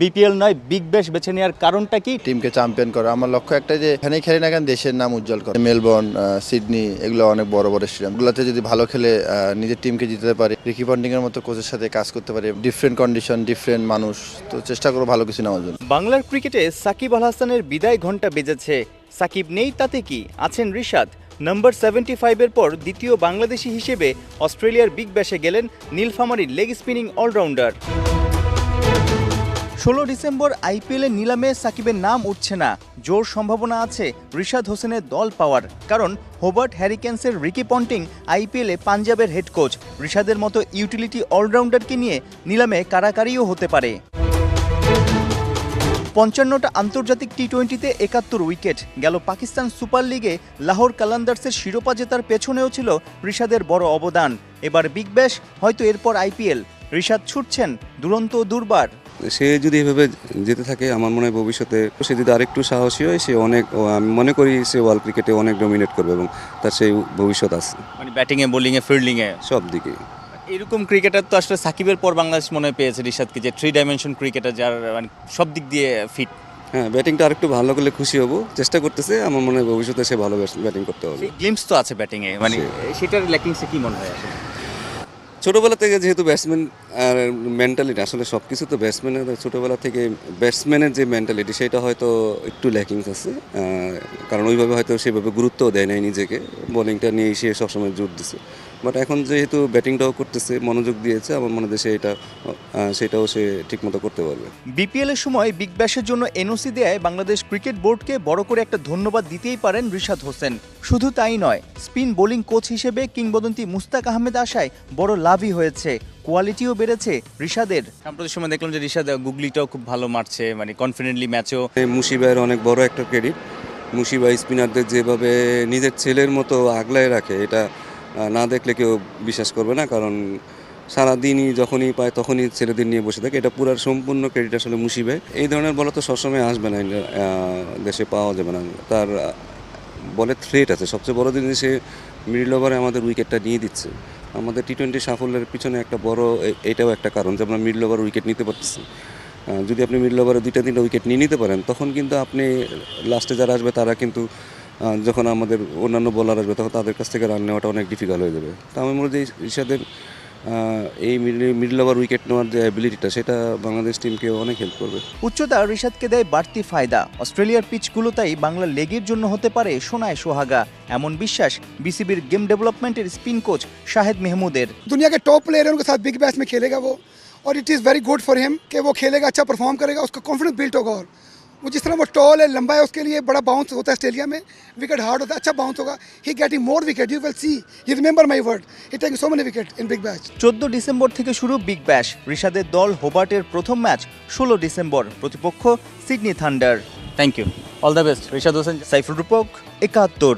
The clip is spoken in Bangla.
বিপিএল নয় বিগ ব্যাশ বেছে নেওয়ার কারণটা কি? টিমকে চ্যাম্পিয়ন করা। আমার লক্ষ্য একটা যে এখানে খেলে না কেন দেশের নাম উজ্জ্বল করে। মেলবোর্ন সিডনি এগুলো অনেক বড় বড় স্টেডিয়াম এগুলোতে যদি ভালো খেলে নিজের টিমকে জিততে পারে রিকি পন্ডিং এর মতো কোচের সাথে কাজ করতে পারে ডিফারেন্ট কন্ডিশন ডিফারেন্ট মানুষ তো চেষ্টা করো ভালো কিছু নেওয়ার জন্য। বাংলার ক্রিকেটে সাকিব আল হাসানের বিদায় ঘণ্টা বেজেছে। সাকিব নেই তাতে কি? আছেন রিশাদ। নম্বর সেভেন্টি ফাইভের পর দ্বিতীয় বাংলাদেশি হিসেবে অস্ট্রেলিয়ার বিগ ব্যাশে গেলেন নীলফামারীর লেগ স্পিনিং অলরাউন্ডার ষোলো ডিসেম্বর আইপিএলে নিলামে সাকিবের নাম উঠছে না। জোর সম্ভাবনা আছে রিশাদ হোসেনের দল পাওয়ার, কারণ হোবার্ট হ্যারিকেন্সের রিকি পন্টিং আইপিএলে পাঞ্জাবের হেড কোচ। রিশাদের মতো ইউটিলিটি অলরাউন্ডারকে নিয়ে নিলামে কারাকারিও হতে পারে। পঞ্চান্নটা আন্তর্জাতিক টি টোয়েন্টিতে একাত্তর উইকেট, গেল পাকিস্তান সুপার লিগে লাহোর কালান্দার্সের শিরোপা জেতার পেছনেও ছিল ঋষাদের বড় অবদান। এবার বিগ ব্যাশ, হয়তো এরপর আইপিএল। ঋষাদ ছুটছেন দুরন্ত দুর্বার। সে যদি এভাবে যেতে থাকে আমার মনে হয় ভবিষ্যতে সে যদি আরেকটু সাহসী হয় সে অনেক আমি মনে করি সে ওয়ার্ল্ড ক্রিকেটে অনেক ডমিনেট করবে এবং তার সেই ভবিষ্যৎ আছে। মানে ব্যাটিংয়ে বোলিংয়ে ফিল্ডিংয়ে সব দিকে। এরকম ক্রিকেটার তো আসলে সাকিবের পর বাংলাদেশ মনে পেয়েছে ঋষাদকে যে থ্রি ডাইমেনশন ক্রিকেটার যার মানে সব দিক দিয়ে ফিট হ্যাঁ ব্যাটিংটা আরেকটু ভালো করলে খুশি হব চেষ্টা করতেছে আমার মনে হয় ভবিষ্যতে সে ভালো ব্যাটিং করতে হবে। গ্লিমস তো আছে ব্যাটিংয়ে মানে সেটার ল্যাকিংসে কি মনে হয় আসলে? ছোটোবেলা থেকে যেহেতু ব্যাটসম্যান আর মেন্টালিটি আসলে সব কিছু তো ব্যাটসম্যানের ছোটোবেলা থেকে ব্যাটসম্যানের যে মেন্টালিটি সেটা হয়তো একটু ল্যাকিংস আছে। কারণ ওইভাবে হয়তো সেভাবে গুরুত্বও দেয় নাই নিজেকে। বোলিংটা নিয়ে এসে সবসময় জোর দিছে। বাট এখন যেহেতু ব্যাটিংটাও করতেছে মনোযোগ দিয়েছে আমার মনে হয় সে এটা সেটাও সে ঠিকমতো করতে পারবে। বিপিএল এর সময় বিগ ব্যাশের জন্য এনওসি দেয় বাংলাদেশ ক্রিকেট বোর্ডকে বড় করে একটা ধন্যবাদ দিতেই পারেন রিশাদ হোসেন। শুধু তাই নয় স্পিন বোলিং কোচ হিসেবে কিংবদন্তি মুস্তাক আহমেদ আশায় বড় লাভই হয়েছে। কোয়ালিটিও বেড়েছে রিশাদের। সাম্প্রতিক সময় দেখলাম যে রিশাদ গুগলিটাও খুব ভালো মারছে মানে কনফিডেন্টলি ম্যাচও এই মুশিবাইয়ের অনেক বড় একটা ক্রেডিট মুশিবা স্পিনারদের যেভাবে নিজের ছেলের মতো আগলায় রাখে এটা না দেখলে কেউ বিশ্বাস করবে না, কারণ সারাদিনই যখনই পায় তখনই ছেলেদের নিয়ে বসে থাকে। এটা পুরার সম্পূর্ণ ক্রেডিট আসলে মুশিবে। এই ধরনের বলা তো সবসময় আসবে না দেশে পাওয়া যাবে না। তার বলে থ্রেট আছে। সবচেয়ে বড় জিনিস সে মিডল ওভারে আমাদের উইকেটটা নিয়ে দিচ্ছে। আমাদের টি টোয়েন্টি সাফল্যের পিছনে একটা বড় এটাও একটা কারণ যে আমরা মিডল ওভার উইকেট নিতে পারতেছি। যদি আপনি মিডল ওভারে দুইটা তিনটা উইকেট নিয়ে নিতে পারেন, তখন কিন্তু আপনি লাস্টে যারা আসবে তারা কিন্তু যখন আমাদের অন্যান্য বোলার আসবে তখন তাদের কাছ থেকে রান নেওয়াটা অনেক ডিফিকাল্ট হয়ে যাবে তা আমি মনে করি যে ইশাদের আহ, এই মিডল ওভার উইকেট নেওয়ার যে অ্যাবিলিটিটা সেটা বাংলাদেশ টিমকে অনেক হেল্প করবে উচ্চতা ঋষাদকে দেয় বাড়তি ফায়দা অস্ট্রেলিয়ার পিচগুলো তাই বাংলা লেগের জন্য হতে পারে সোনায় সোহাগা এমন বিশ্বাস বিসিবির গেম ডেভেলপমেন্টের স্পিন কোচ শাহেদ মেহমুদের दुनिया के टॉप प्लेयर है उनके साथ बिग बैश में खेलेगा वो और it is very good for him कि वो खेलेगा अच्छा परफॉर्म करेगा उसका कॉन्फिडेंस बिल्ट होगा और वो जिस तरह वो टॉल है लंबा है उसके लिए बड़ा बाउंस होता है ऑस्ट्रेलिया में विकेट हार्ड होता है अच्छा बाउंस होगा he getting more wicket you will see you remember my word he taking so many wicket in big bash চোদ্দ ডিসেম্বর থেকে শুরু বিগ ব্যাশ ঋষাদের দল হোবার্টের প্রথম ম্যাচ ষোলো ডিসেম্বর প্রতিপক্ষ Sydney thunder thank you all the best Rishad Hossain Saiful Rupak একাত্তর